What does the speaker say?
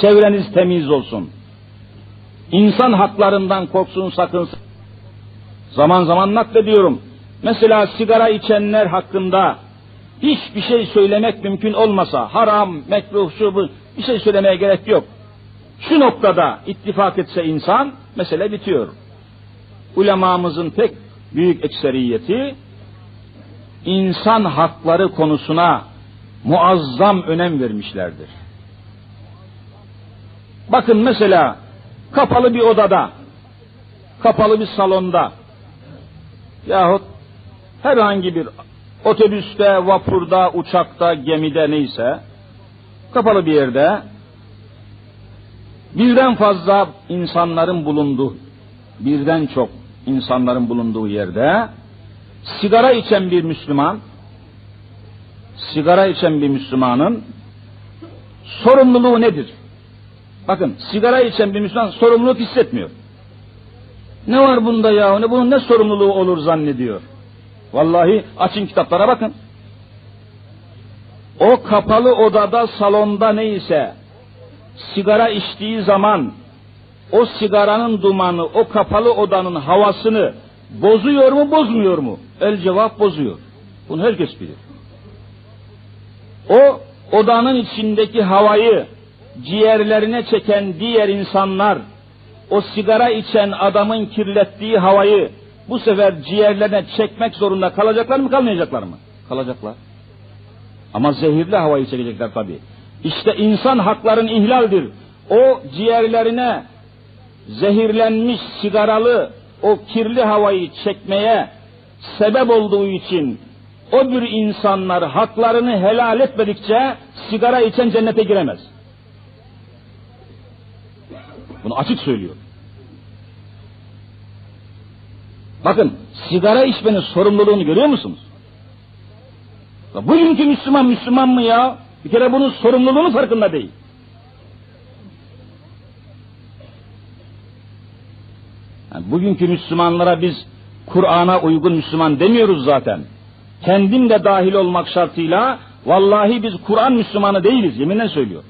Çevreniz temiz olsun. İnsan haklarından korksun sakınsın. Zaman zaman naklediyorum. Mesela sigara içenler hakkında hiçbir şey söylemek mümkün olmasa, haram, mekruh, şu bu, bir şey söylemeye gerek yok. Şu noktada ittifak etse insan, mesele bitiyor. Ulemamızın pek büyük ekseriyeti, insan hakları konusuna muazzam önem vermişlerdir. Bakın mesela kapalı bir odada, kapalı bir salonda yahut herhangi bir otobüste, vapurda, uçakta, gemide neyse kapalı bir yerde birden fazla insanların bulunduğu, birden çok insanların bulunduğu yerde sigara içen bir Müslüman sigara içen bir Müslümanın sorumluluğu nedir? Bakın sigara içen bir Müslüman sorumluluk hissetmiyor. Ne var bunda ya? Ne bunun ne sorumluluğu olur zannediyor. Vallahi açın kitaplara bakın. O kapalı odada, salonda neyse sigara içtiği zaman o sigaranın dumanı, o kapalı odanın havasını bozuyor mu, bozmuyor mu? El cevap bozuyor. Bunu herkes bilir. O odanın içindeki havayı ciğerlerine çeken diğer insanlar, o sigara içen adamın kirlettiği havayı bu sefer ciğerlerine çekmek zorunda kalacaklar mı kalmayacaklar mı? Kalacaklar. Ama zehirli havayı çekecekler tabi. İşte insan hakların ihlaldir. O ciğerlerine zehirlenmiş sigaralı o kirli havayı çekmeye sebep olduğu için o bir insanlar haklarını helal etmedikçe sigara içen cennete giremez. Bunu açık söylüyor. Bakın sigara içmenin sorumluluğunu görüyor musunuz? Ya bugünkü Müslüman Müslüman mı ya? Bir kere bunun sorumluluğunun farkında değil. Yani bugünkü Müslümanlara biz Kur'an'a uygun Müslüman demiyoruz zaten. Kendim de dahil olmak şartıyla vallahi biz Kur'an Müslümanı değiliz yeminle söylüyor.